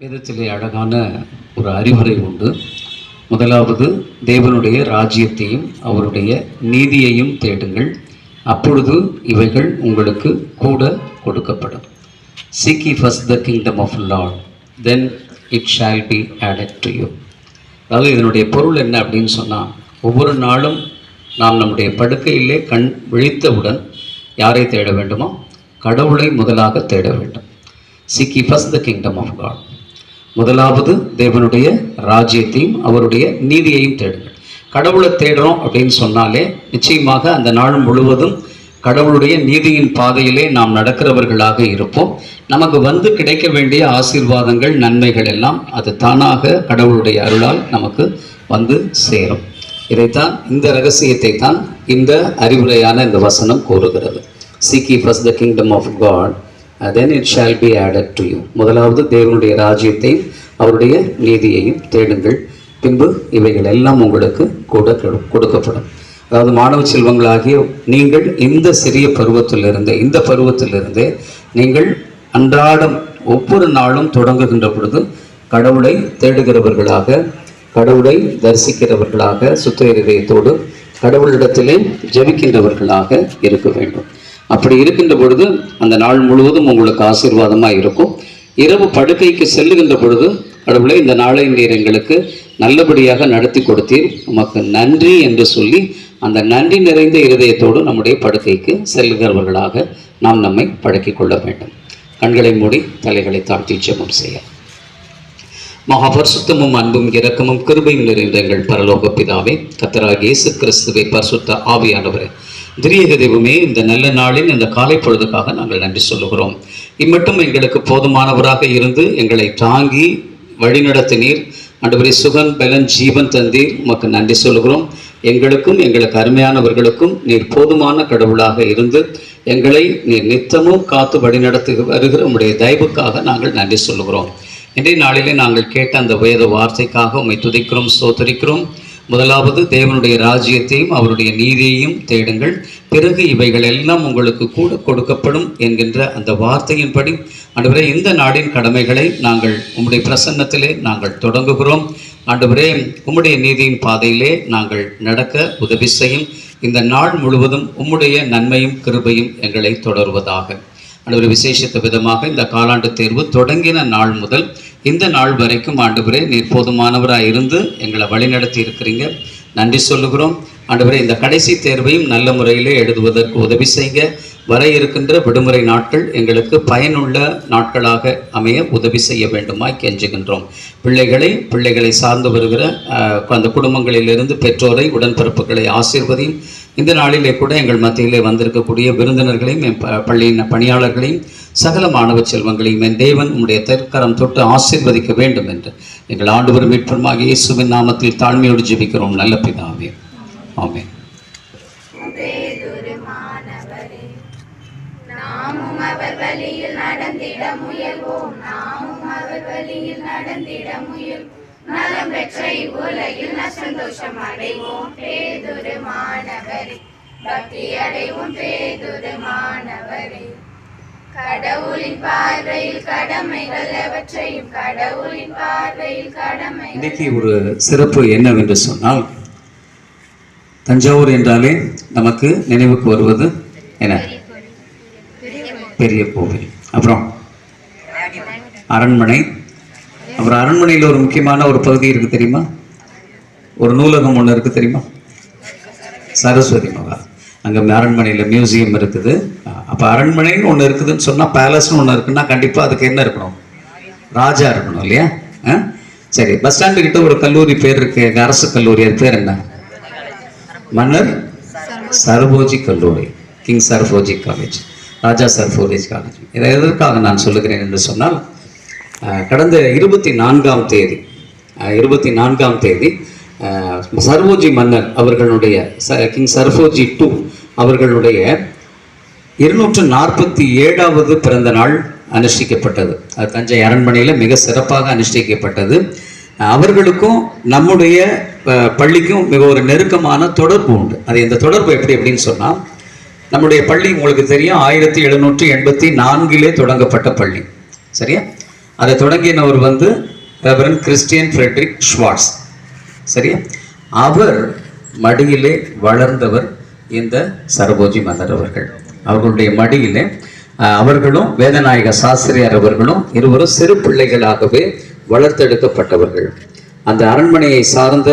வேதத்திலே அழகான ஒரு அறிவுரை உண்டு. முதலாவது தேவனுடைய ராஜ்யத்தையும் அவருடைய நீதியையும் தேடுங்கள். அப்பொழுது இவைகள் உங்களுக்கு கூட கொடுக்கப்படும். Seek first the kingdom of lord then it shall be added to you அதாவது இதனுடைய பொருள் என்ன அப்படின்னு சொன்னால் ஒவ்வொரு நாளும் நாம் நம்முடைய படுக்கையிலே கண் விழித்தவுடன் யாரை தேட வேண்டுமோ? கடவுளை முதலாக தேட வேண்டும். Seek first the kingdom of God முதலாவது தேவனுடைய ராஜ்யத்தையும் அவருடைய நீதியையும் தேடுங்கள். கடவுளை தேடுறோம் அப்படின்னு சொன்னாலே நிச்சயமாக அந்த நாள் முழுவதும் கடவுளுடைய நீதியின் பாதையிலே நாம் நடக்கிறவர்களாக இருப்போம். நமக்கு வந்து கிடைக்க வேண்டிய ஆசீர்வாதங்கள் நன்மைகள் எல்லாம் அது தானாக கடவுளுடைய அருளால் நமக்கு வந்து சேரும். இதைத்தான் இந்த ரகசியத்தை தான் இந்த அறிவுரையான இந்த வசனம் கூறுகிறது. Seek first the kingdom of God then it shall be added to you முதலாவது தேவனுடைய ராஜ்யத்தையும் அவருடைய நீதியையும் தேடுங்கள். பின்பு இவைகள் எல்லாம் உங்களுக்கு கூட கொடுக்கப்படும். அதாவது மாணவ செல்வங்களாகிய நீங்கள் இந்த சிறிய பருவத்திலிருந்தே இந்த பருவத்திலிருந்தே நீங்கள் அன்றாடம் ஒவ்வொரு நாளும் தொடங்குகின்ற பொழுது கடவுளை தேடுகிறவர்களாக கடவுளை தரிசிக்கிறவர்களாக சுத்த இருதயத்தோடு கடவுளிடத்திலே ஜெபிக்கின்றவர்களாக இருக்க வேண்டும். அப்படி இருக்கின்ற பொழுது அந்த நாள் முழுவதும் உங்களுக்கு ஆசீர்வாதமாக இருக்கும். இரவு படுக்கைக்கு செல்லுகின்ற பொழுது கடவுளை இந்த நாளை நீர் எங்களுக்கு நல்லபடியாக நடத்தி கொடுத்தீர். உமக்கு நன்றி என்று சொல்லி அந்த நன்றி நிறைந்த இருதயத்தோடு நம்முடைய படுக்கைக்கு செல்லுகிறவர்களாக நாம் நம்மை பழக்கிக் கொள்ள வேண்டும். கண்களை மூடி தலைகளை தாழ்த்தி ஜெபம் செய்ய. மகாபரிசுத்தமும் அன்பும் இரக்கமும் கிருபையும் நிறைந்த எங்கள் பரலோக பிதாவே கத்தராக இயேசு கிறிஸ்துவை பரிசுத்த ஆவியானவரே திரியக தெய்வமே இந்த நல்ல நாளின் இந்த காலை பொழுதுக்காக நாங்கள் நன்றி சொல்லுகிறோம். இம்மட்டும் எங்களுக்கு போதுமானவராக இருந்து எங்களை தாங்கி வழிநடத்தினீர் அன்றுபடி சுகன் பலன் ஜீவன் தந்தீர். உமக்கு நன்றி சொல்கிறோம் எங்களுக்கும் எங்களுக்கு அருமையானவர்களுக்கும் நீர் போதுமான கடவுளாக இருந்து எங்களை நீர் நித்தமும் காத்து வழிநடத்தி வருகிற உம்முடைய தயவுக்காக நாங்கள் நன்றி சொல்லுகிறோம். இன்றைய நாளிலே நாங்கள் கேட்ட அந்த வேத வார்த்தைக்காக உம்மை துதிக்கிறோம் சோதரிக்கிறோம் முதலாவது தேவனுடைய ராஜ்யத்தையும் அவருடைய நீதியையும் தேடுங்கள். பிறகு இவைகள் எல்லாம் உங்களுக்கு கூட கொடுக்கப்படும் என்கின்ற அந்த வார்த்தையின்படி. ஆண்டவரே இந்த நாடின் கடமைகளை நாங்கள் உம்முடைய பிரசன்னத்திலே நாங்கள் தொடங்குகிறோம். ஆண்டவரே உம்முடைய நீதியின் பாதையிலே நாங்கள் நடக்க உதவி செய்யும். இந்த நாள் முழுவதும் உம்முடைய நன்மையும் கிருபையும் எங்களை தொடருவதாக. ஆண்டவரே விசேஷித்த விதமாக இந்த காலாண்டு தேர்வு தொடங்கின நாள் முதல் இந்த நாள் வரைக்கும் ஆண்டவரே நீர் போதுமானவராக இருந்து எங்களை வழிநடத்தி இருக்கிறீங்க. நன்றி சொல்லுகிறோம். ஆண்டவரே இந்த கடைசி தேர்வையும் நல்ல முறையிலே எழுதுவதற்கு உதவி செய்யுங்க வர இருக்கின்ற விடுமுறை நாட்கள் எங்களுக்கு பயனுள்ள நாட்களாக அமைய உதவி செய்ய வேண்டுமாய் கெஞ்சுகின்றோம். பிள்ளைகளை பிள்ளைகளை சார்ந்து வருகிற அந்த குடும்பங்களிலிருந்து பெற்றோரை உடன்பிறப்புகளை ஆசிர்வதையும். இந்த நாளிலே கூட எங்கள் மத்தியிலே வந்திருக்கக்கூடிய விருந்தினர்களையும் ப- பள்ளியின் பணியாளர்களையும் சகல மாணவ செல்வங்களையும் என் தேவன் உம்முடைய தெற்கரம் தொட்டு ஆசிர்வதிக்க வேண்டும் என்று எங்கள் ஆண்டவர் மீட்பருமாக இயேசுவின் நாமத்தில் தாழ்மையோடு ஜெபிக்கிறோம். நல்ல பிதாவே. ஆமே நாமும் அவர் வழியில் நடந்திட முயல்வோம். நாமும் அவர் வழியில் நடந்திட முயல்வோம் நலம் பெற்ற இவ்வுலகில் சந்தோஷம் அடைவோம். பேதுரு மாணவரே பக்தி அடைவோம். பேதுரு மாணவரே. கடவுளின் பார்வையில் கடமைகள் எவற்றையும் கடவுளின் பார்வையில் கடமை இன்னைக்கு ஒரு சிறப்பு என்னவென்று சொன்னால் தஞ்சாவூர் என்றாலே நமக்கு நினைவுக்கு வருவது என்ன? பெரிய கோவில். அப்புறம் அரண்மனை. அப்புறம் அரண்மனையில் ஒரு முக்கியமான ஒரு பகுதி இருக்கு தெரியுமா? ஒரு நூலகம் ஒன்று இருக்கு தெரியுமா? சரஸ்வதி மகா அங்கே அரண்மனையில் மியூசியம் இருக்குது. அப்போ அரண்மனைன்னு ஒன்று இருக்குதுன்னு சொன்னால் பேலஸ்னு ஒன்று இருக்குன்னா கண்டிப்பாக அதுக்கு என்ன இருக்கணும்? ராஜா இருக்கணும் இல்லையா? ஆ? சரி பஸ் ஸ்டாண்டு கிட்ட ஒரு கல்லூரி பேர் இருக்கு. எங்கள் அரசு கல்லூரி அது பேர் என்ன? மன்னர் சரபோஜி கல்லூரி king Serfoji college Raja Serfoji college இதை எதற்காக நான் சொல்லுகிறேன் என்று சொன்னால் கடந்த இருபத்தி நான்காம் தேதி இருபத்தி நான்காம் தேதி சர்வோஜி மன்னர் அவர்களுடைய ச- கிங் சர்வோஜி டூ அவர்களுடைய இருநூற்று நாற்பத்தி ஏழாவது பிறந்த நாள் அனுஷ்டிக்கப்பட்டது. அது தஞ்சை அரண்மனையில் மிக சிறப்பாக அனுஷ்டிக்கப்பட்டது. அவர்களுக்கும் நம்முடைய பள்ளிக்கும் மிக ஒரு நெருக்கமான தொடர்பு உண்டு. அது இந்த தொடர்பு எப்படி அப்படின்னு சொன்னால் நம்முடைய பள்ளி உங்களுக்கு தெரியும் ஆயிரத்தி எழுநூற்றி எண்பத்தி நான்கிலே தொடங்கப்பட்ட பள்ளி. சரியா? அதை தொடங்கினவர் வந்து ரெவரன் கிறிஸ்டியன் ஃப்ரெட்ரிக் ஷ்வார்ட்ஸ் சரியா அவர் மடியிலே வளர்ந்தவர் இந்த சரபோஜி மன்னர் அவர்கள். அவர்களுடைய மடியிலே அவர்களும் வேதநாயக சாஸ்திரியார் அவர்களும் இருவரும் சிறு பிள்ளைகளாகவே வளர்த்தெடுக்கப்பட்டவர்கள். அந்த அரண்மனையை சார்ந்த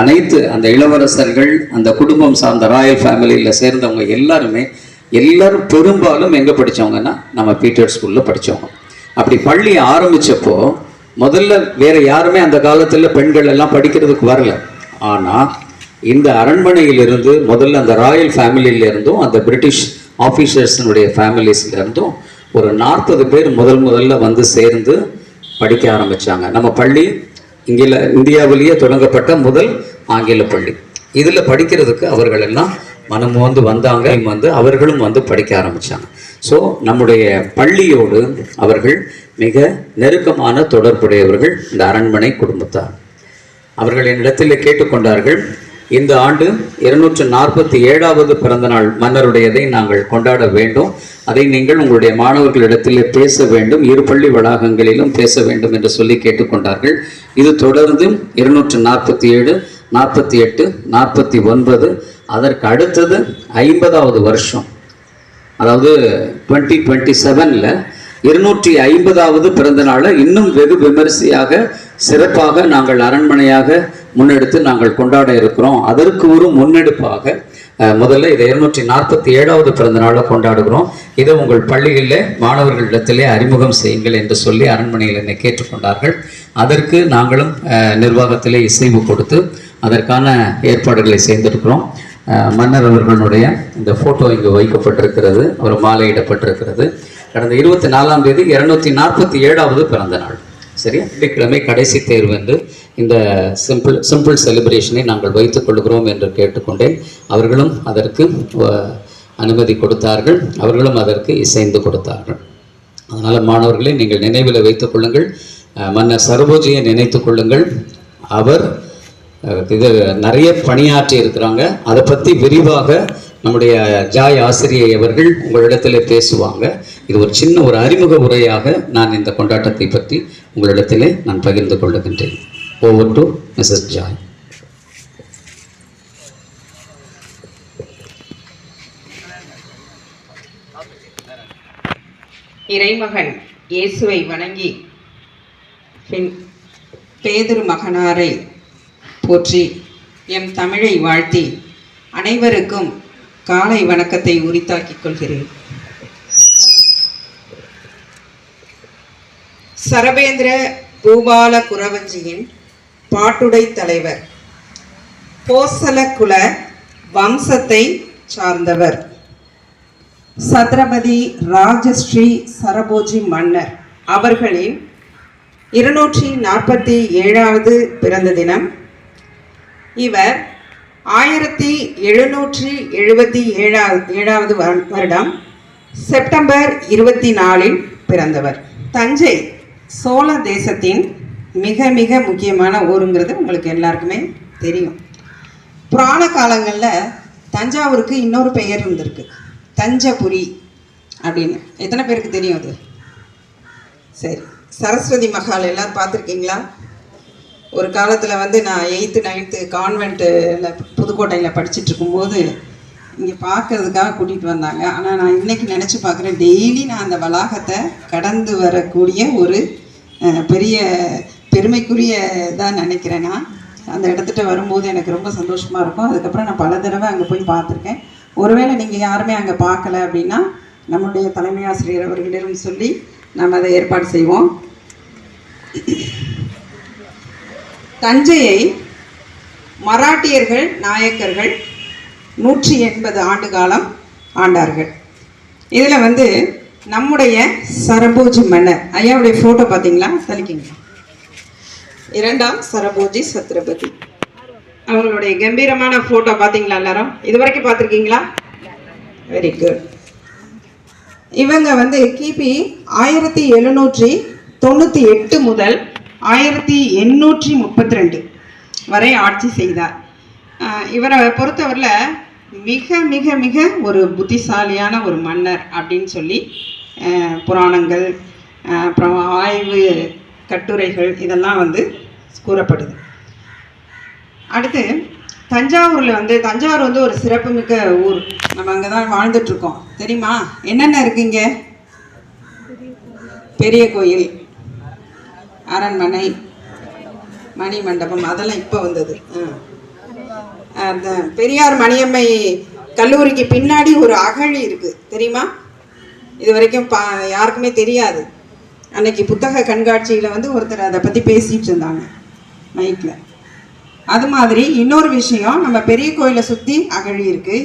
அனைத்து அந்த இளவரசர்கள் அந்த குடும்பம் சார்ந்த ராயல் ஃபேமிலியில் சேர்ந்தவங்க எல்லாருமே எல்லாரும் பெரும்பாலும் எங்கே படித்தவங்கன்னா நம்ம பீட்டர் ஸ்கூலில் படித்தவங்க அப்படி பள்ளி ஆரம்பிச்சப்போ முதல்ல வேறு யாருமே அந்த காலத்தில் பெண்கள் எல்லாம் படிக்கிறதுக்கு வரல. ஆனால் இந்த அரண்மனையிலிருந்து முதல்ல அந்த ராயல் ஃபேமிலியிலேருந்தும் அந்த பிரிட்டிஷ் ஆஃபீஸர்ஸினுடைய ஃபேமிலிஸ்லேருந்தும் ஒரு நாற்பது பேர் முதல் முதல்ல வந்து சேர்ந்து படிக்க ஆரம்பித்தாங்க நம்ம பள்ளி இங்கில இந்தியாவிலேயே தொடங்கப்பட்ட முதல் ஆங்கில பள்ளி. இதில் படிக்கிறதுக்கு அவர்கள் எல்லாம் மனம் வந்து வந்தாங்க. வந்து அவர்களும் வந்து படிக்க ஆரம்பிச்சாங்க. ஸோ நம்முடைய பள்ளியோடு அவர்கள் மிக நெருக்கமான தொடர்புடையவர்கள் இந்த அரண்மனை குடும்பத்தார். அவர்கள் என்னிடத்தில் கேட்டுக்கொண்டார்கள் இந்த ஆண்டு இருநூற்று நாற்பத்தி ஏழாவது பிறந்தநாள் மன்னருடையதை நாங்கள் கொண்டாட வேண்டும். அதை நீங்கள் உங்களுடைய மாணவர்களிடத்தில் பேச வேண்டும். இரு பள்ளி வளாகங்களிலும் பேச வேண்டும் என்று சொல்லி கேட்டுக்கொண்டார்கள். இது தொடர்ந்து இருநூற்று நாற்பத்தி ஏழு நாற்பத்தி எட்டு நாற்பத்தி ஒன்பது அதற்கு அடுத்தது ஐம்பதாவது வருஷம். அதாவது டுவெண்ட்டி டுவெண்ட்டி செவனில் இருநூற்றி ஐம்பதாவது பிறந்த நாளை இன்னும் வெகு விமரிசையாக சிறப்பாக நாங்கள் அரண்மனையாக முன்னெடுத்து நாங்கள் கொண்டாட இருக்கிறோம். அதற்கு ஒரு முன்னெடுப்பாக முதல்ல இதை இருநூற்றி நாற்பத்தி ஏழாவது பிறந்த நாளை கொண்டாடுகிறோம். இதை உங்கள் பள்ளிகளில் மாணவர்களிடத்திலே அறிமுகம் செய்யுங்கள் என்று சொல்லி அரண்மனையில் என்னை கேட்டுக்கொண்டார்கள். அதற்கு நாங்களும் நிர்வாகத்திலே இசைவு கொடுத்து அதற்கான ஏற்பாடுகளை செய்திருக்கிறோம். மன்னர் அவர்களுடைய இந்த ஃபோட்டோ இங்கு வைக்கப்பட்டிருக்கிறது ஒரு மாலையிடப்பட்டிருக்கிறது. கடந்த இருபத்தி நாலாம் தேதி இருநூத்தி நாற்பத்தி ஏழாவது பிறந்த நாள். சரியா? வெள்ளிக்கிழமை கடைசி தேர்வு என்று இந்த சிம்பிள் சிம்பிள் செலிப்ரேஷனை நாங்கள் வைத்துக் கொள்கிறோம் என்று கேட்டுக்கொண்டேன். அவர்களும் அதற்கு அனுமதி கொடுத்தார்கள். அவர்களும் அதற்கு இசைந்து கொடுத்தார்கள். அதனால் மாணவர்களை நீங்கள் நினைவில் வைத்துக் கொள்ளுங்கள். மன்னர் சரபோஜியை நினைத்து கொள்ளுங்கள். அவர் இது நிறைய பணியாற்றி இருக்கிறாங்க. அதை பற்றி விரிவாக நம்முடைய ஜாய் ஆசிரியை அவர்கள் உங்களிடத்தில் பேசுவாங்க. இது ஒரு சின்ன ஒரு அறிமுக உரையாக நான் இந்த கொண்டாட்டத்தை பற்றி உங்களிடத்திலே நான் பகிர்ந்து கொள்ளுகின்றேன். Over to Mrs Joy. இறைமகன் இயேசுவை வணங்கி பின் பேதுரு மகனாரை போற்றி எம் தமிழை வாழ்த்தி அனைவருக்கும் காலை வணக்கத்தை உரித்தாக்கிக் கொள்கிறேன். சரபேந்திர பூபால குரவஞ்சியின் பாட்டுடை தலைவர் போசல குல வம்சத்தை சார்ந்தவர் சத்ரபதி ராஜஸ்ரீ சரபோஜி மன்னர் அவர்களின் இருநூற்றி நாற்பத்தி ஏழாவது பிறந்த தினம். இவர் ஆயிரத்தி எழுநூற்றி எழுபத்தி ஏழாவது ஏழாவது வருடம் செப்டம்பர் இருபத்தி நாலில் பிறந்தவர். தஞ்சை சோழ தேசத்தின் மிக மிக முக்கியமான ஊருங்கிறது உங்களுக்கு எல்லாருக்குமே தெரியும். புராண காலங்களில் தஞ்சாவூருக்கு இன்னொரு பெயர் இருந்திருக்கு. தஞ்சபுரி அப்படின்னு. எத்தனை பேருக்கு தெரியும் அது? சரி. சரஸ்வதி மஹால் எல்லாரும் பார்த்துருக்கீங்களா? ஒரு காலத்தில் வந்து நான் எயித்து நைன்த்து கான்வெண்ட்டில் புதுக்கோட்டையில் படிச்சுட்டு இருக்கும்போது இங்கே பார்க்கறதுக்காக கூட்டிகிட்டு வந்தாங்க. ஆனால் நான் இன்னைக்கு நினச்சி பார்க்குறேன் டெய்லி நான் அந்த வளாகத்தை கடந்து வரக்கூடிய ஒரு பெரிய பெருமைக்குரிய இதாக நினைக்கிறேன் நான். அந்த இடத்துட்ட வரும்போது எனக்கு ரொம்ப சந்தோஷமாக இருக்கும். அதுக்கப்புறம் நான் பல தடவை அங்கே போய் பார்த்துருக்கேன். ஒருவேளை நீங்கள் யாருமே அங்கே பார்க்கல அப்படின்னா நம்முடைய தலைமை ஆசிரியர் அவர்களிடம் சொல்லி நம்ம அதை ஏற்பாடு செய்வோம். தஞ்சையை மராட்டியர்கள் நாயக்கர்கள் நூற்றி எண்பது ஆண்டு காலம் ஆண்டார்கள். இதில் வந்து நம்முடைய சரபோஜி மன்னர் ஐயாவுடைய ஃபோட்டோ பார்த்தீங்களா? தலிக்கிங்க இரண்டாம் சரபோஜி சத்ரபதி. அவங்களுடைய கம்பீரமான ஃபோட்டோ பார்த்தீங்களா எல்லாரும்? இது வரைக்கும் பார்த்துருக்கீங்களா? வெரி குட் இவங்க வந்து கிபி ஆயிரத்தி எழுநூற்றி தொண்ணூற்றி எட்டு முதல் ஆயிரத்தி எண்ணூற்றி முப்பத்தி ரெண்டு வரை ஆட்சி செய்தார். இவரை பொறுத்தவரையில் மிக மிக மிக ஒரு புத்திசாலியான ஒரு மன்னர் அப்படின்னு சொல்லி புராணங்கள் அப்புறம் ஆய்வு கட்டுரைகள் இதெல்லாம் வந்து கூறப்படுது. அடுத்து தஞ்சாவூரில் வந்து தஞ்சாவூர் வந்து ஒரு சிறப்புமிக்க ஊர். நம்ம அங்கே தான் வாழ்ந்துட்டுருக்கோம் தெரியுமா? என்னென்ன இருக்குங்க பெரிய கோயில். அரண்மனை மணி மண்டபம் அதெல்லாம் இப்போ வந்தது. அந்த பெரியார் மணியம்மை கல்லூரிக்கு பின்னாடி ஒரு அகழி இருக்குது தெரியுமா? இது வரைக்கும் பா யாருக்குமே தெரியாது. அன்னைக்கு புத்தக கண்காட்சியில் வந்து ஒருத்தர் அதை பற்றி பேசிகிட்டு இருந்தாங்க மைக்கில் அது மாதிரி இன்னொரு விஷயம் நம்ம பெரிய கோயிலை சுற்றி அகழி இருக்குது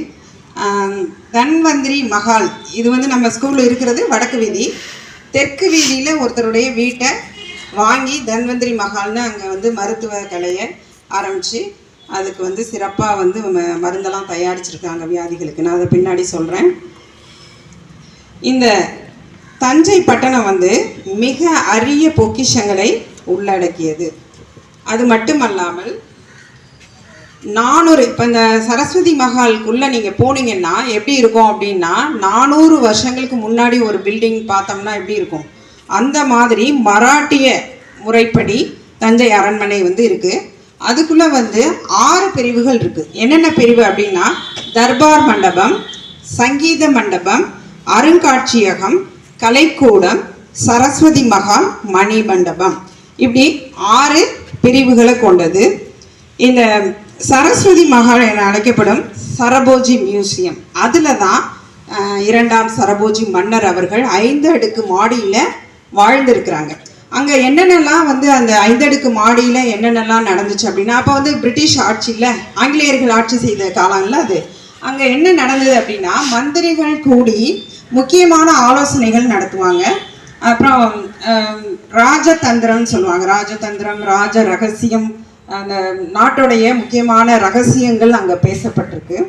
தன்வந்திரி மஹால் இது வந்து நம்ம ஸ்கூலில் இருக்கிறது வடக்கு வீதி. தெற்கு வீதியில் ஒருத்தருடைய வீட்டை வாங்கி தன்வந்திரி மகால்னு அங்கே வந்து மருத்துவ கலையை ஆரம்பித்து அதுக்கு வந்து சிறப்பாக வந்து மருந்தெல்லாம் தயாரிச்சிருக்காங்க வியாதிகளுக்கு. நான் அதை பின்னாடி சொல்கிறேன் இந்த தஞ்சை பட்டணம் வந்து மிக அரிய பொக்கிஷங்களை உள்ளடக்கியது. அது மட்டுமல்லாமல் நானூறு இப்போ இந்த சரஸ்வதி மஹாலுக்குள்ளே நீங்கள் போனீங்கன்னா எப்படி இருக்கும் அப்படின்னா நானூறு வருஷங்களுக்கு முன்னாடி ஒரு பில்டிங் பார்த்தோம்னா எப்படி இருக்கும்? அந்த மாதிரி மராட்டிய முறைப்படி தஞ்சை அரண்மனை வந்து இருக்குது அதுக்குள்ளே வந்து ஆறு பிரிவுகள் இருக்குது என்னென்ன பிரிவு அப்படின்னா தர்பார் மண்டபம் சங்கீத மண்டபம் அருங்காட்சியகம் கலைக்கூடம் சரஸ்வதி மகால் மணி மண்டபம். இப்படி ஆறு பிரிவுகளை கொண்டது. இந்த சரஸ்வதி மகால் என அழைக்கப்படும் சரபோஜி மியூசியம். அதில் தான் இரண்டாம் சரபோஜி மன்னர் அவர்கள் ஐந்து அடுக்கு மாடியில் வாழ்ந்திருக்கிறாங்க. அங்கே என்னென்னலாம் வந்து அந்த ஐந்தடுக்கு மாடியில் என்னென்னலாம் நடந்துச்சு அப்படின்னா அப்போ வந்து பிரிட்டிஷ் ஆட்சியில் ஆங்கிலேயர்கள் ஆட்சி செய்த காலங்களில் அது. அங்கே என்ன நடந்தது அப்படின்னா மந்திரிகள் கூடி முக்கியமான ஆலோசனைகள் நடத்துவாங்க. அப்புறம் ராஜதந்திரம்னு சொல்லுவாங்க. ராஜதந்திரம் ராஜ ரகசியம் அந்த நாட்டுடைய முக்கியமான ரகசியங்கள் அங்கே பேசப்பட்டிருக்கு.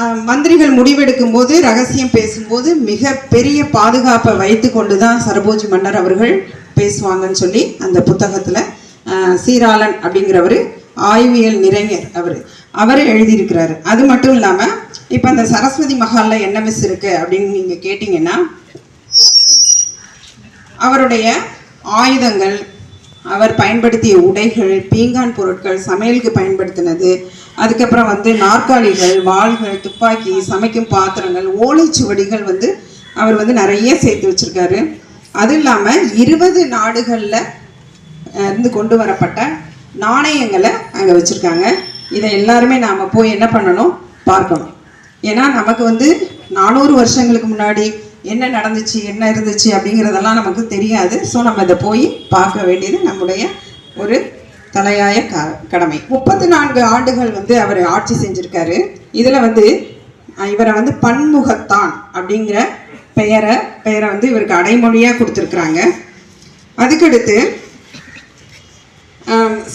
மந்திரிகள் முடிவெடுக்கும் போது ரகசியம் பேசும்போது மிக பெரிய பாதுகாப்பை வைத்து கொண்டு தான் சரபோஜி மன்னர் அவர்கள் பேசுவாங்கன்னு சொல்லி அந்த புத்தகத்தில் சீராளன் அப்படிங்கிறவர் ஆய்வியல் நிறைஞர் அவர் அவர் எழுதியிருக்கிறாரு. அது மட்டும் இல்லாமல் இப்போ அந்த சரஸ்வதி மஹாலில் என்ன மிஸ் இருக்கு அப்படின்னு நீங்கள் கேட்டிங்கன்னா அவருடைய ஆயுதங்கள் அவர் பயன்படுத்திய உடைகள் பீங்கான் பொருட்கள் சமையலுக்கு பயன்படுத்தினது அதுக்கப்புறம் வந்து நாற்காலிகள் வாள்கள் துப்பாக்கி சமைக்கும் பாத்திரங்கள் ஓலைச்சுவடிகள் வந்து அவர் வந்து நிறைய சேர்த்து வச்சிருக்காரு. அது இல்லாமல் இருபது நாடுகளில் இருந்து கொண்டு வரப்பட்ட நாணயங்களை அங்கே வச்சுருக்காங்க. இதை எல்லாருமே நாம் போய் என்ன பண்ணணும்? பார்க்கணும். ஏன்னா நமக்கு வந்து நானூறு வருஷங்களுக்கு முன்னாடி என்ன நடந்துச்சு என்ன இருந்துச்சு அப்படிங்கிறதெல்லாம் நமக்கு தெரியாது. ஸோ நம்ம இதை போய் பார்க்க வேண்டியது நம்முடைய ஒரு தலையாய க கடமை. முப்பத்தி நான்கு ஆண்டுகள் வந்து அவர் ஆட்சி செஞ்சுருக்காரு. இதில் வந்து இவரை வந்து பன்முகத்தான் அப்படிங்கிற பெயரை பெயரை வந்து இவருக்கு அடைமொழியாக கொடுத்துருக்குறாங்க. அதுக்கடுத்து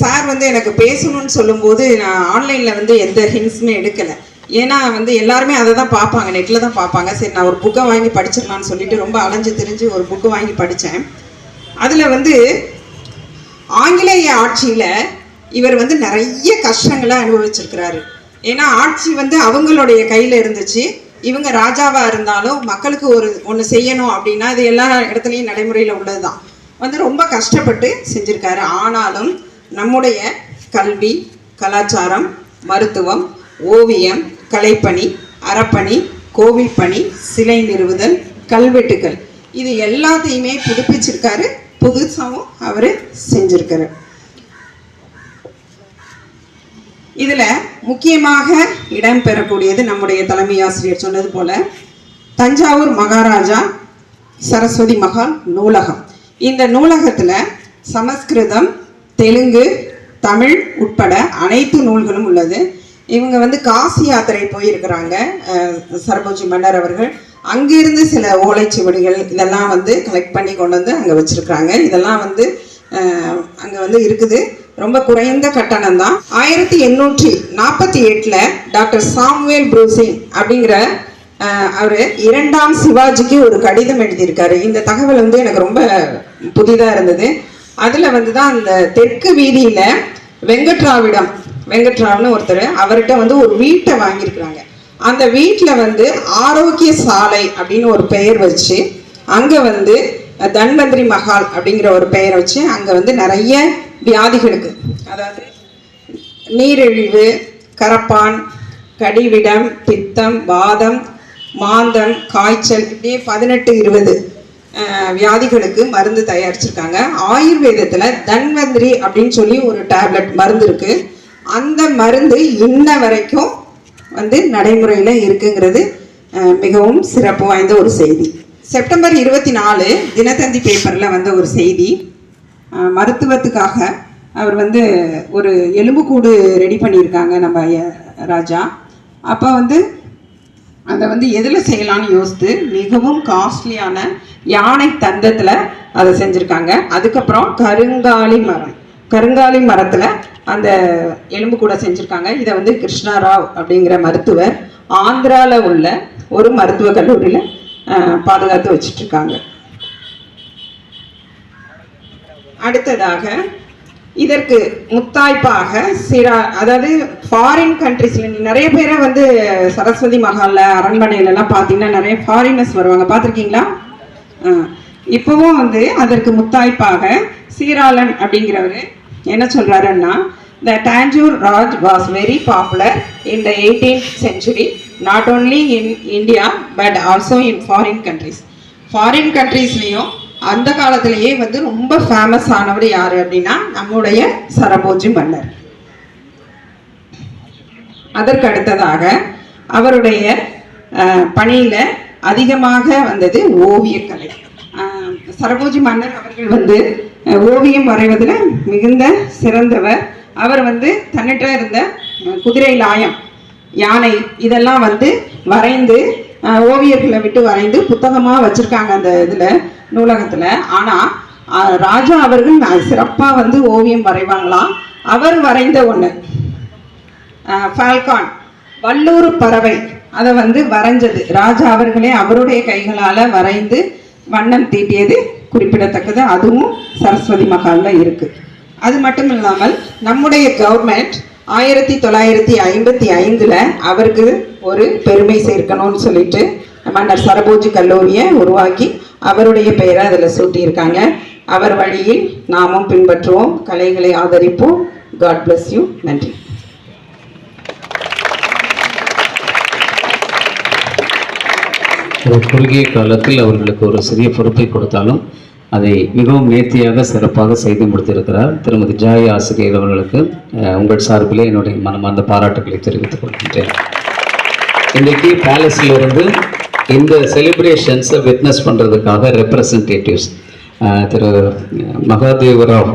சார் வந்து எனக்கு பேசணும்னு சொல்லும்போது நான் ஆன்லைனில் வந்து எந்த ஹிண்ட்ஸுமே எடுக்கலை. ஏன்னா வந்து எல்லாருமே அதை தான் பார்ப்பாங்க நெட்டில் தான் பார்ப்பாங்க. சரி நான் ஒரு புக்கை வாங்கி படிச்சிடலான்னு சொல்லிட்டு ரொம்ப அலைஞ்சு திரிஞ்சு ஒரு புக்கு வாங்கி படித்தேன். அதில் வந்து ஆங்கிலேய ஆட்சியில் இவர் வந்து நிறைய கஷ்டங்களை அனுபவிச்சிருக்கிறாரு. ஏன்னா ஆட்சி வந்து அவங்களுடைய கையில் இருந்துச்சு. இவங்க ராஜாவாக இருந்தாலும் மக்களுக்கு ஒரு ஒன்று செய்யணும் அப்படின்னா இது எல்லா இடத்துலையும் நடைமுறையில் உள்ளது தான் வந்து ரொம்ப கஷ்டப்பட்டு செஞ்சுருக்காரு. ஆனாலும் நம்முடைய கல்வி கலாச்சாரம் மருத்துவம் ஓவியம் கலைப்பணி அறப்பணி கோவில் பணி சிலை நிறுவுதல் கல்வெட்டுகள் இது எல்லாத்தையுமே புதுப்பிச்சிருக்காரு புதுசாகவும் அவர் செஞ்சிருக்காரு. இதில் முக்கியமாக இடம்பெறக்கூடியது நம்முடைய தலைமை ஆசிரியர் சொன்னது போல தஞ்சாவூர் மகாராஜா சரஸ்வதி மகால் நூலகம். இந்த நூலகத்தில் சமஸ்கிருதம் தெலுங்கு தமிழ் உட்பட அனைத்து நூல்களும் உள்ளது. இவங்க வந்து காசி யாத்திரை போயிருக்கிறாங்க சரபோஜி மன்னர் அவர்கள். அங்கிருந்து சில ஓலைச்சுவடிகள் இதெல்லாம் வந்து கலெக்ட் பண்ணி கொண்டு வந்து அங்கே வச்சுருக்குறாங்க. இதெல்லாம் வந்து அங்கே வந்து இருக்குது. ரொம்ப குறைந்த கட்டணம் தான். ஆயிரத்தி எண்ணூற்றி நாற்பத்தி எட்டில் டாக்டர் சாம்வேல் ப்ரூசிங் அப்படிங்கிற அவர் இரண்டாம் சிவாஜிக்கு ஒரு கடிதம் எழுதியிருக்காரு. இந்த தகவல் வந்து எனக்கு ரொம்ப புதிதாக இருந்தது. அதில் வந்து தான் அந்த தெற்கு வீதியில் வெங்கட்ராவிடம் வெங்கட்ராவ்னு ஒருத்தர் அவர்கிட்ட வந்து ஒரு வீட்டை வாங்கியிருக்கிறாங்க. அந்த வீட்டில் வந்து ஆரோக்கிய சாலை அப்படின்னு ஒரு பெயர் வச்சு அங்கே வந்து தன்வந்திரி மஹால் அப்படிங்கிற ஒரு பெயரை வச்சு அங்கே வந்து நிறைய வியாதிகளுக்கு அதாவது நீரிழிவு கரப்பான் கடிவிடம் பித்தம் வாதம் மாந்தம் காய்ச்சல் இப்படியே பதினெட்டு இருபது வியாதிகளுக்கு மருந்து தயாரிச்சிருக்காங்க. ஆயுர்வேதத்தில் தன்வந்திரி அப்படின்னு சொல்லி ஒரு டேப்லெட் மருந்து இருக்குது அந்த மருந்து இன்ன வரைக்கும் வந்து நடைமுறையில் இருக்குங்கிறது மிகவும் சிறப்பு வாய்ந்த ஒரு செய்தி. செப்டம்பர் இருபத்தி நாலு தினத்தந்தி பேப்பரில் வந்த ஒரு செய்தி. மருத்துவத்துக்காக அவர் வந்து ஒரு எலும்புக்கூடு ரெடி பண்ணியிருக்காங்க நம்ம ராஜா. அப்போ வந்து அதை வந்து எதில் செய்யலாம்னு யோசித்து மிகவும் காஸ்ட்லியான யானை தந்தத்தில் அதை செஞ்சுருக்காங்க. அதுக்கப்புறம் கருங்காலி மரம். கருங்காலி மரத்தில் அந்த எலும்பு கூட செஞ்சுருக்காங்க. இதை வந்து கிருஷ்ணா ராவ் அப்படிங்கிற மருத்துவர் ஆந்திராவில் உள்ள ஒரு மருத்துவக் கல்லூரியில் பாதுகாத்து வச்சிட்ருக்காங்க. அடுத்ததாக இதற்கு முத்தாய்ப்பாக சிரா அதாவது ஃபாரின் கண்ட்ரிஸில் நிறைய பேரை வந்து சரஸ்வதி மஹாலில் அரண்மனையிலலாம் பார்த்தீங்கன்னா நிறைய ஃபாரினர்ஸ் வருவாங்க. பார்த்துருக்கீங்களா இப்போவும் வந்து அதற்கு முத்தாய்ப்பாக சீராளன் அப்படிங்கிறவர் என்ன சொல்கிறாருன்னா the Tanjore Raj was very popular in the eighteenth century not only in India but also in foreign countries foreign கண்ட்ரீஸ்லேயும் அந்த காலத்திலேயே வந்து ரொம்ப ஃபேமஸ் ஆனவர் யார் அப்படின்னா நம்முடைய சரபோஜி மன்னர். அதற்கு அடுத்ததாக அவருடைய பணியில் அதிகமாக வந்தது ஓவியக்கலை. சரபோஜி மன்னர் அவர்கள் வந்து ஓவியம் வரைவதில் மிகுந்த சிறந்தவர். அவர் வந்து தன்னிட்ட இருந்த குதிரை லாயம் யானை இதெல்லாம் வந்து வரைந்து ஓவியர்களை விட்டு வரைந்து புத்தகமாக வச்சுருக்காங்க அந்த இதில் நூலகத்தில். ஆனால் ராஜா அவர்கள் சிறப்பாக வந்து ஓவியம் வரைவாங்களாம் அவர் வரைந்த ஒன்று ஃபால்கான் வல்லூர் பறவை. அதை வந்து வரைஞ்சது. ராஜா அவர்களே அவருடைய கைகளால் வரைந்து வண்ணம் தீட்டியது குறிப்பிடத்தக்கது. அதுவும் சரஸ்வதி மஹாலில் இருக்குது அது மட்டும் இல்லாமல் நம்முடைய கவர்மெண்ட் ஆயிரத்தி தொள்ளாயிரத்தி ஐம்பத்தி ஐந்தில் அவருக்கு ஒரு பெருமை சேர்க்கணும்னு சொல்லிட்டு மன்னர் சரபோஜி கல்லூரியை உருவாக்கி அவருடைய பெயரை அதில் சூட்டியிருக்காங்க. அவர் வழியில் நாமும் பின்பற்றுவோம். கலைகளை ஆதரிப்போம். காட் பிளஸ் யூ நன்றி. ஒரு குறுகிய காலத்தில் அவர்களுக்கு ஒரு சிறிய பொறுப்பை கொடுத்தாலும் அதை மிகவும் நேர்த்தியாக சிறப்பாக செய்து முடித்திருக்கிறார். திருமதி ஜாய் ஆசிரியர் அவர்களுக்கு உங்கள் சார்பிலே என்னுடைய மனமார்ந்த பாராட்டுகளை தெரிவித்துக் கொள்கின்றேன். இன்றைக்கு பேலஸில் இருந்து இந்த செலிப்ரேஷன்ஸை விட்னஸ் பண்ணுறதுக்காக representatives Thiru Mahadevarao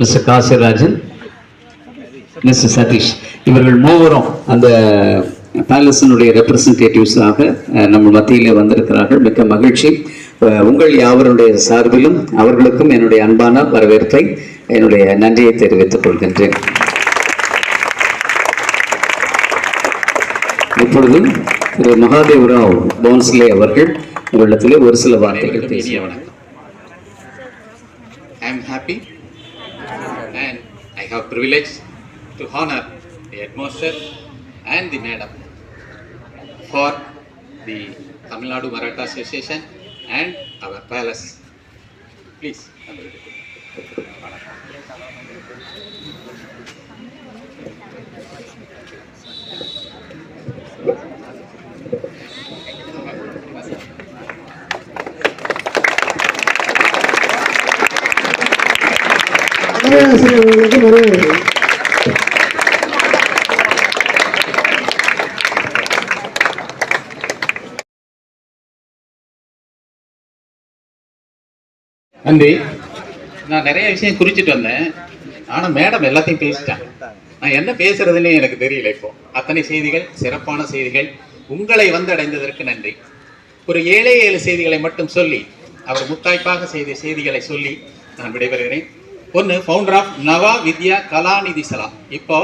mister Kasirajan mister Satish இவர்கள் மூவரும் அந்த பேலஸினுடைய ரெப்ரசன்டேட்டிவ்ஸாக நம்ம மத்தியிலே வந்திருக்கிறார்கள். மிக்க மகிழ்ச்சி. உங்கள் யாவருடைய சார்பிலும் அவர்களுக்கும் என்னுடைய அன்பான வரவேற்பை என்னுடைய நன்றியை தெரிவித்துக் கொள்கின்றேன். இப்பொழுது திரு மகாதேவராவ் போன்ஸ்லே அவர்கள் உங்களிடத்திலே ஒரு சில வார்த்தைகள் பேசுவார் I am happy and I have privilege to honor the headmaster and the madam. For the Tamil Nadu Maratha Association and our palace. Please. நன்றி. நான் நிறைய விஷயம் குறிச்சிட்டு வந்தேன். ஆனா மேடம் எல்லாத்தையும் பேசிட்டாங்க. நான் என்ன பேசுறதுன்னு எனக்கு தெரியல இப்போ. அத்தனை செய்திகள் சிறப்பான செய்திகள் உங்களை வந்தடைந்ததற்கு நன்றி. ஒரு ஏழே ஏழு செய்திகளை மட்டும் சொல்லி அவர் முத்தாய்ப்பாக செய்த செய்திகளை சொல்லி நான் விடைபெறுகிறேன். ஒன்று ஃபவுண்டர் ஆஃப் நவா வித்யா கலாநிதி சலா இப்போ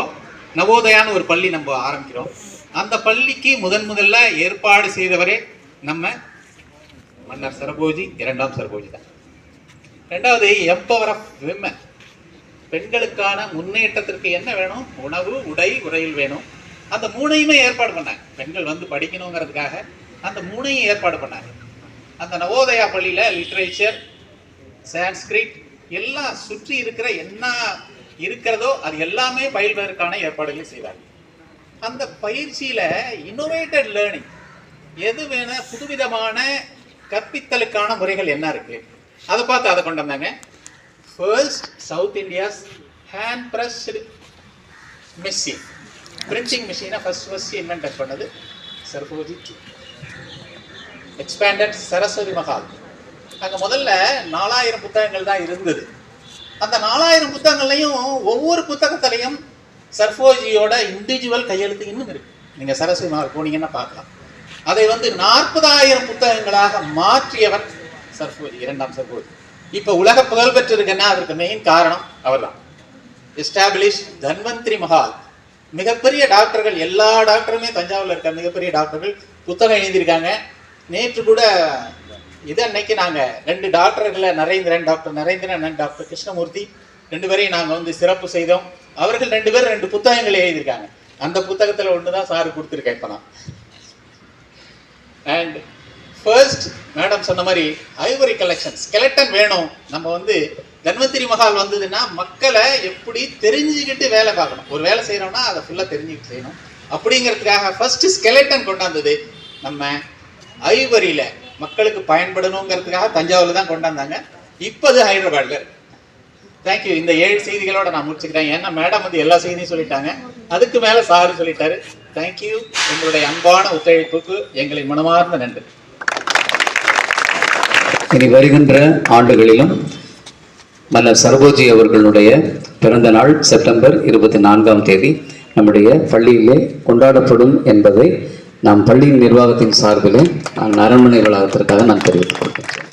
நவோதயான்னு ஒரு பள்ளி நம்ம ஆரம்பிக்கிறோம். அந்த பள்ளிக்கு முதன் முதல்ல ஏற்பாடு செய்தவரே நம்ம மன்னர் சரபோஜி இரண்டாம் சரபோஜி தான். ரெண்டாவது எம்பவர் ஆஃப் விமன் பெண்களுக்கான முன்னேற்றத்திற்கு என்ன வேணும்? உணவு உடை உரையில் வேணும். அந்த மூணையுமே ஏற்பாடு பண்ணாங்க. பெண்கள் வந்து படிக்கணுங்கிறதுக்காக அந்த மூணையும் ஏற்பாடு பண்ணாங்க. அந்த நவோதயா பள்ளியில் லிட்ரேச்சர் சான்ஸ்கிரிட் எல்லாம் சுற்றி இருக்கிற என்ன இருக்கிறதோ அது எல்லாமே பயில்வதற்கான ஏற்பாடுகளை செய்தார் அந்த பயிற்சியில் இன்னோவேட்டட் லேர்னிங் எது வேணால் புதுவிதமான கற்பித்தலுக்கான முறைகள் என்ன இருக்குது அதை பார்த்து அதை கொண்டு வந்தாங்க. First south India's hand pressed machine printing மிஷினை ஃபர்ஸ்ட் ஃபர்ஸ்ட் இன்வென்ட் பண்ணது சர்போஜி எக்ஸ்பேண்டட் சரஸ்வதி மகால் அங்கே முதல்ல நாலாயிரம் புத்தகங்கள் தான் இருந்தது. அந்த நாலாயிரம் புத்தகங்கள்லையும் ஒவ்வொரு புத்தகத்திலையும் சர்ஃபோஜியோட இண்டிவிஜுவல் கையெழுத்து இன்னும் இருக்கு. நீங்கள் சரஸ்வதி மகால் போனீங்கன்னா பார்க்கலாம். அதை வந்து நாற்பதாயிரம் புத்தகங்களாக மாற்றியவர் சர்ஃபோஜி இரண்டாம் சர்ஃபோஜி இப்போ உலக புகழ் பெற்றிருக்குன்னா அதற்கு மெயின் காரணம் அவர்தான். எஸ்டாப்ளிஷ் தன்வந்திரி மஹால் மிகப்பெரிய டாக்டர்கள் எல்லா டாக்டருமே தஞ்சாவூர்ல இருக்க மிகப்பெரிய டாக்டர்கள் புத்தகம் எழுதியிருக்காங்க. நேற்று கூட இது அன்னைக்கு நாங்கள் ரெண்டு டாக்டர்களை நரேந்திரன் டாக்டர் நரேந்திரன் டாக்டர் கிருஷ்ணமூர்த்தி ரெண்டு பேரையும் நாங்கள் வந்து சிறப்பு செய்தோம். அவர்கள் ரெண்டு பேரும் ரெண்டு புத்தகங்கள் எழுதியிருக்காங்க. அந்த புத்தகத்தில் ஒன்று தான் சாரு கொடுத்துருக்கேன் இப்போ நான் அண்ட் ஃபர்ஸ்ட் மேடம் சொன்ன மாதிரி ஐவரி கலெக்ஷன் ஸ்கெலட்டன் வேணும். நம்ம வந்து தன்வந்திரி மகால் வந்ததுன்னா மக்களை எப்படி தெரிஞ்சுக்கிட்டு வேலை பார்க்கணும். ஒரு வேலை செய்கிறோம்னா அதை ஃபுல்லாக தெரிஞ்சுக்கிட்டு செய்யணும். அப்படிங்கிறதுக்காக ஃபர்ஸ்ட் ஸ்கெலட்டன் கொண்டாந்தது. நம்ம ஐவரியில் மக்களுக்கு பயன்படணுங்கிறதுக்காக தஞ்சாவூரில் தான் கொண்டாந்தாங்க. இப்போது ஹைதராபாடில் இருக்கு. தேங்க்யூ இந்த ஏழு செய்திகளோட நான் முடிச்சுக்கிறேன். ஏன்னா மேடம் வந்து எல்லா செய்தியும் சொல்லிட்டாங்க. அதுக்கு மேலே சாரு சொல்லிட்டாரு. தேங்க்யூ உங்களுடைய அன்பான ஒத்துழைப்புக்கு எங்களை மனமார்ந்த நன்றி. இனி வருகின்ற ஆண்டுகளிலும் மன்னர் சரபோஜி அவர்களுடைய பிறந்த நாள் செப்டம்பர் இருபத்தி நான்காம் தேதி நம்முடைய பள்ளியிலே கொண்டாடப்படும் என்பதை நாம் பள்ளியின் நிர்வாகத்தின் சார்பிலே நான் அரண்மனை வளாகத்திற்காக நான் தெரிவித்துக் கொள்கிறேன்